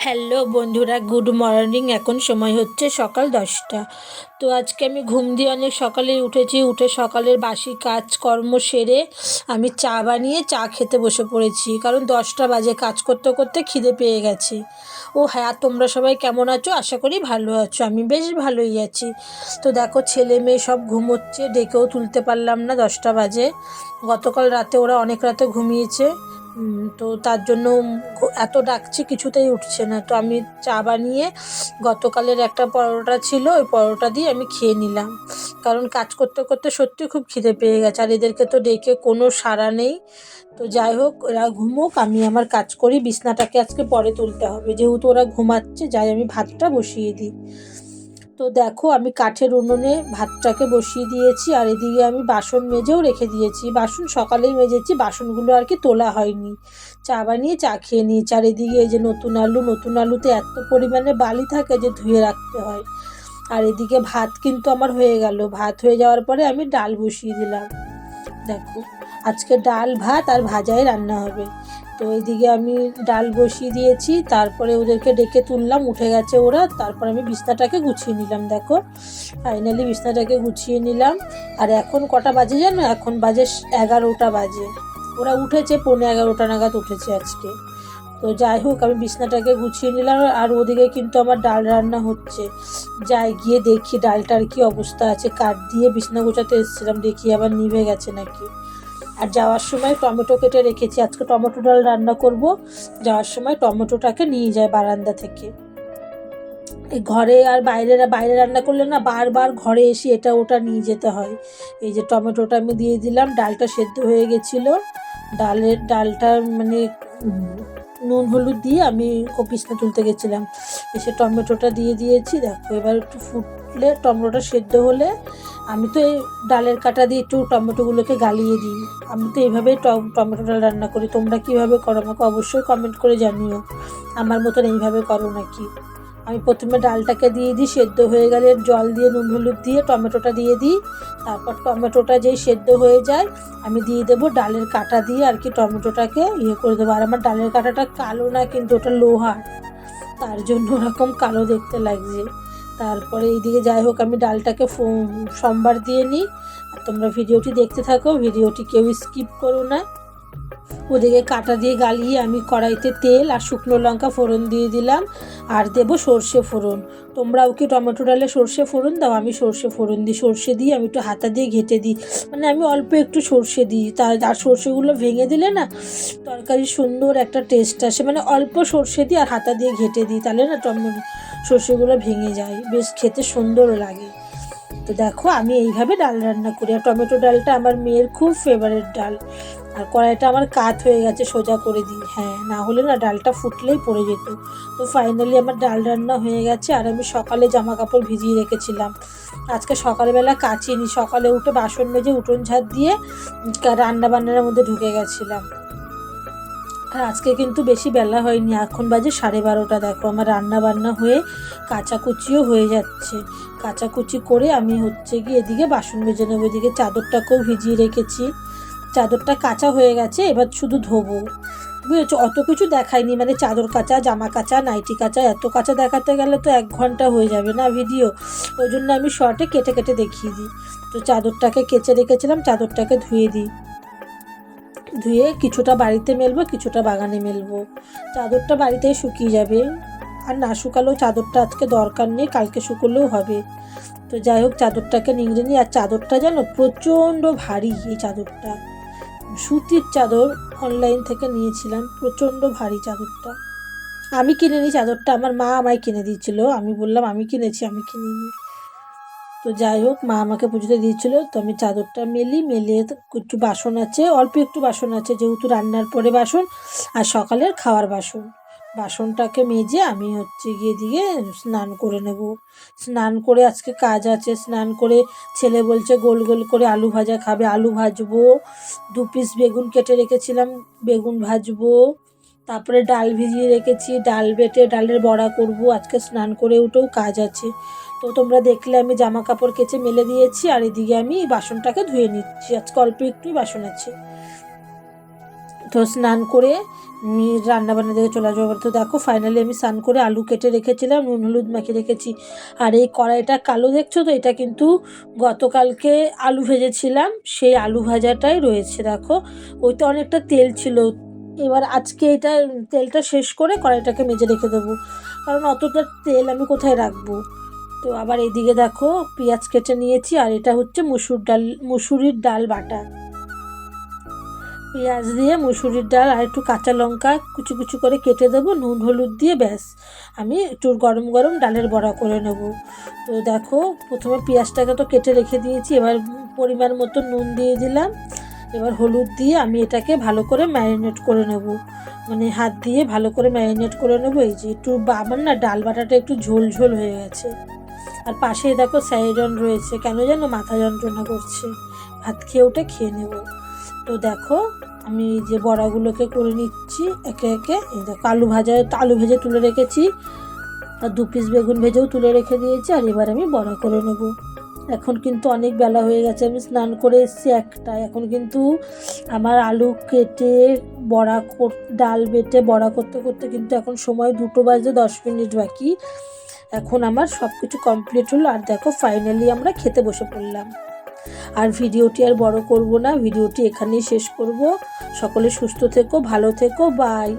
Hello বন্ধুরা, good morning. এখন সময় হচ্ছে সকাল দশটা। তো আজকে আমি ঘুম দিয়ে অনেক সকালে উঠেছি। উঠে সকালের বাসি কাজকর্ম সেরে আমি চা বানিয়ে চা খেতে বসে পড়েছি। কারণ দশটা বাজে, কাজ করতে করতে খিদে পেয়ে গেছে। ও হ্যাঁ তোমরা সবাই কেমন আছো? আশা করি ভালো আছো। আমি বেশ ভালোই আছি। তো দেখো, ছেলে মেয়ে সব ঘুমোচ্ছে, ডেকেও তুলতে পারলাম না দশটা বাজে। গতকাল রাতে ওরা অনেক রাতে ঘুমিয়েছে। তো তার জন্য এত ডাকছি কিছুতেই উঠছে না। তো আমি চা বানিয়ে গতকালের একটা পরোটা ছিল, ওই পরোটা দিয়ে আমি খেয়ে নিলাম। কারণ কাজ করতে করতে সত্যি খুব খিদে পেয়ে গেছে। আর এদেরকে তো ডেকে কোনো সাড়া নেই। তো যাই হোক, ওরা ঘুমোক, আমি আমার কাজ করি। বিছনাটাকে আজকে পরে তুলতে হবে। যেহেতু ওরা ঘুমাচ্ছে, যাই আমি ভাতটা বসিয়ে দিই। তো দেখো, আমি কাঠের উনুনে ভাতটাকে বসিয়ে দিয়েছি আর এদিকে আমি বাসন মেজেও রেখে দিয়েছি। বাসন সকালেই মেজেছি, বাসনগুলো আর কি তোলা হয়নি। চা বানিয়ে চা খেয়ে নিয়েছি। আর এদিকে এই যে নতুন আলু, নতুন আলুতে এত পরিমাণে বালি থাকে যে ধুয়ে রাখতে হয়। আর এদিকে ভাত কিন্তু আমার হয়ে গেল। ভাত হয়ে যাওয়ার পরে আমি ডাল বসিয়ে দিলাম। দেখো, আজকে ডাল, ভাত আর ভাজাই রান্না হবে। তো এইদিকে আমি ডাল বসিয়ে দিয়েছি, তারপরে ওদেরকে ডেকে তুললাম, উঠে গেছে ওরা, তারপর আমি বিছনাটাকে গুছিয়ে নিলাম, দেখো। ফাইনালি বিছনাটাকে গুছিয়ে নিলাম। আর এখন কটা বাজে জানো? এখন বাজে এগারোটা বাজে। ওরা উঠেছে, পৌনে এগারোটা নাগাদ উঠেছে আজকে। তো যাই হোক, আমি বিছনাটাকে গুছিয়ে নিলাম, আর ওদিকে কিন্তু আমার ডাল রান্না হচ্ছে। যাই, গিয়ে দেখি ডালটার কি অবস্থা আছে। কাঠ দিয়ে বিছনা গোছাতে এসেছিলাম, দেখি আবার নিভে গেছে নাকি। আর যাওয়ার সময় টমেটো কেটে রেখেছি। আজকে টমেটো ডাল রান্না করব। যাওয়ার সময় টমেটোটাকে নিয়ে যায় বারান্দা থেকে। এই ঘরে আর বাইরে বাইরে রান্না করলে না বারবার ঘরে এসে এটা ওটা নিয়ে যেতে হয়। এই যে টমেটোটা আমি দিয়ে দিলাম, ডালটা সেদ্ধ হয়ে গেছিল। ডালের, ডালটা মানে নুন, হলুদ দিয়ে আমি কপিসটা তুলতে গেছিলাম। এসে টমেটোটা দিয়ে দিয়েছি। দেখো এবার একটু ফুটলে টমেটোটা সেদ্ধ হলে আমি তো এই ডালের কাটা দিয়ে একটু টমেটোগুলোকে গালিয়ে দিই। আমি তো এইভাবেই টম- টমেটো ডাল রান্না করি। তোমরা কীভাবে করো আমাকে অবশ্যই কমেন্ট করে জানিও। আমার মতন এইভাবে করো নাকি? আমি প্রথমে ডালটাকে দিয়ে দিই, সেদ্ধ হয়ে গেলে জল দিয়ে, নুন, হলুদ দিয়ে টমেটোটা দিয়ে দিই। তারপর টমেটোটা যেই সেদ্ধ হয়ে যায়, আমি দিয়ে দেবো ডালের কাটা দিয়ে আর কি টমেটোটাকে ইয়ে করে দেবো। আর আমার ডালের কাটাটা কালো না, কিন্তু ওটা লোহার। তার জন্য ওরকম কালো দেখতে লাগছে। তারপরে এইদিকে যাই হোক, আমি ডালটাকে সোমবার দিয়ে নিই। তোমরা ভিডিওটি দেখতে থাকো, ভিডিওটি কেউ স্কিপ করো না। ওদিকে কাটা দিয়ে গালিয়ে আমি কড়াইতে তেল আর শুকনো লঙ্কা ফোড়ন দিয়ে দিলাম, আর দেবো সর্ষে ফোড়ন। তোমরাও কি টমেটো ডালে সর্ষে ফোড়ন দাও, আমি সর্ষে ফোড়ন দিই। সর্ষে দিয়ে আমি একটু হাতা দিয়ে ঘেটে দিই। মানে আমি অল্প একটু সর্ষে দিই। তার আর সর্ষেগুলো ভেঙে দিলে না তরকারি সুন্দর একটা টেস্ট আসে। মানে অল্প সর্ষে দিই আর হাতা দিয়ে ঘেটে দিই। তাহলে না টমেটো সর্ষেগুলো ভেঙে যায়। বেশ খেতে সুন্দর লাগে। তো দেখো, আমি এইভাবে ডাল রান্না করি। আর টমেটো ডালটা আমার মেয়ের খুব ফেভারেট ডাল। আর কড়াইটা আমার কাত হয়ে গেছে, সোজা করে দিই। হ্যাঁ না হলে না ডালটা ফুটলেই পড়ে যেত। তো ফাইনালি আমার ডাল রান্না হয়ে গেছে, আর আমি সকালে জামা কাপড় ভিজিয়ে রেখেছিলাম। আজকে সকালবেলা কাচিনি। সকালে উঠে বাসন মেজে উঠোন ঝাড় দিয়ে রান্না বান্নার মধ্যে ঢুকে গেছিলাম। আর আজকে কিন্তু বেশি বেলা হয়নি। এখন বাজে সাড়ে বারোটা। দেখো আমার রান্না বান্না হয়ে কাচাকুচিও হয়ে যাচ্ছে। কাচাকুচি করে আমি হচ্ছে গিয়ে এদিকে বাসন মেজে নেব। এদিকে চাদরটাকেও ভিজিয়ে রেখেছি। চাদরটা কাঁচা হয়ে গেছে, এবার শুধু ধোবো। বুঝেছ? অত কিছু দেখাইনি। মানে চাদর কাচা, জামা কাচা, নাইটি কাচা, এত কাঁচা দেখাতে গেলে তো এক ঘণ্টা হয়ে যাবে না ভিডিও। ওই জন্য আমি শর্টে কেটে কেটে দেখিয়ে দিই। তো চাদরটাকে কেচে রেখেছিলাম, চাদরটাকে ধুয়ে দিই। ধুয়ে কিছুটা বাড়িতে মেলবো, কিছুটা বাগানে মেলবো। চাদরটা বাড়িতেই শুকিয়ে যাবে। আর না শুকালেও চাদরটা আজকে দরকার নেই, কালকে শুকলেও হবে। তো যাই হোক, চাদরটাকে নিংড়ে নিই। আর চাদরটা জানো, প্রচণ্ড ভারী এই চাদরটা। সুতির চাদর অনলাইন থেকে নিয়েছিলাম, প্রচণ্ড ভারী চাদরটা। আমি কিনে নিই চাদরটা, আমার মা আমায় কিনে দিয়েছিল। আমি বললাম, আমি কিনেছি, আমি কিনে নিই তো যাই হোক, মা আমাকে পুজোতে দিয়েছিল। তো আমি চাদরটা মেলি, মেলে তো একটু বাসন আছে, অল্প একটু বাসন আছে, যেহেতু রান্নার পরে বাসন আর সকালের খাওয়ার বাসন। বাসনটাকে মেজে আমি হচ্ছে গিয়ে দিয়ে স্নান করে নেব। স্নান করে আজকে কাজ আছে, স্নান করে ছেলে বলছে গোল গোল করে আলু ভাজা খাবে, আলু ভাজবো। দু পিস বেগুন কেটে রেখেছিলাম, বেগুন ভাজবো। তারপরে ডাল ভিজিয়ে রেখেছি, ডাল বেটে ডালের বড়া করব, আজকে স্নান করে উঠেও কাজ আছে। তো তোমরা দেখলে আমি জামা কাপড় কেচে মেলে দিয়েছি, আর এদিকে আমি বাসনটাকে ধুয়ে নিচ্ছি। আজকে অল্প একটুই বাসন আছে। তো স্নান করে আমি রান্না বান্না দিকে চলে আসব। তো দেখো ফাইনালি আমি স্নান করে আলু কেটে রেখেছিলাম, নুন, হলুদ মাখিয়ে রেখেছি। আর এই কড়াইটা কালো দেখছ তো? এটা কিন্তু গতকালকে আলু ভেজেছিলাম, সেই আলু ভাজাটাই রয়েছে, দেখো। ওইটা অনেকটা তেল ছিল। এবার আজকে এটা তেলটা শেষ করে কড়াইটাকে মেজে রেখে দেবো। কারণ অতটা তেল আমি কোথায় রাখব? তো আবার এদিকে দেখো, পেঁয়াজ কেটে নিয়েছি, আর এটা হচ্ছে মুসুর ডাল, মুসুরির ডাল বাটা। পেঁয়াজ দিয়ে মুসুরির ডাল আর একটু কাঁচা লঙ্কা কুচি কুচি করে কেটে দেবো, নুন, হলুদ দিয়ে ব্যাস। আমি একটু গরম গরম ডালের বড়া করে নেব। তো দেখো, প্রথমে পেঁয়াজটাকে তো কেটে রেখে দিয়েছি, এবার পরিমাণ মতো নুন দিয়ে দিলাম। এবার হলুদ দিয়ে আমি এটাকে ভালো করে ম্যারিনেট করে নেব। মানে হাত দিয়ে ভালো করে ম্যারিনেট করে নেব, এই যে একটু আমার না ডাল বাটাটা একটু ঝোল ঝোল হয়ে গেছে। আর পাশে দেখো স্যারিডন রয়েছে। কেন যেন মাথা যন্ত্রণা করছে। ভাত খেয়ে ওটা খেয়ে নেব। তো দেখো, আমি যে বড়াগুলোকে করে নিচ্ছি একে একে। এই দেখো, আলু ভাজা, আলু ভেজে তুলে রেখেছি। আর দু পিস বেগুন ভেজেও তুলে রেখে দিয়েছি। আর এবার আমি বড়া করে নেব। এখন কিন্তু অনেক বেলা হয়ে গেছে, আমি স্নান করে এসেছি একটা। এখন কিন্তু আমার আলু কেটে বড়া ডাল বেটে বড়া করতে করতে কিন্তু এখন সময় দুটো বাজে দশ মিনিট বাকি। এখন আমার সব কিছু কমপ্লিট হলো আর দেখো ফাইনালি আমরা খেতে বসে পড়লাম। আর ভিডিওটি আর বড় করব না, ভিডিওটি এখানেই শেষ করব। সকলে সুস্থ থেকো, ভালো থেকো বাই